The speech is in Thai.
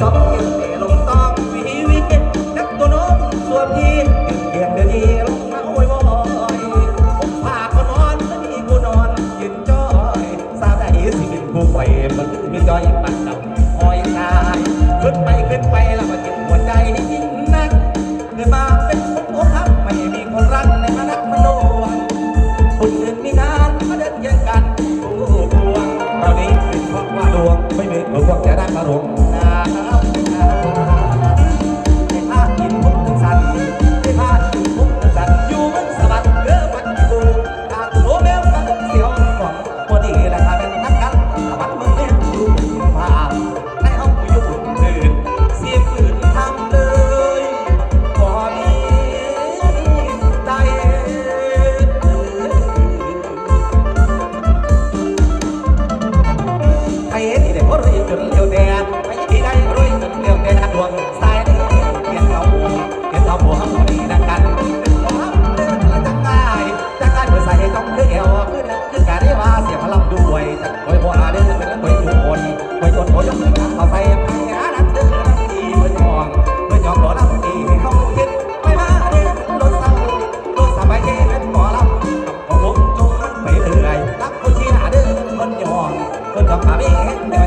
ซอกเก็บแต่ลงต้องชีวิตนักตัวน้องสวมทีเตียงเดียวทีลงมาโอ้ยวอยผมพาก็นอนแล้นี่กูนอนยืนจ้อยซาได้สิเป็นผู้ไฟมันมีจอยปันดำอ้อยตายขึ้นไปขึ้นไป ขาพี่เอ๋เดี๋ยว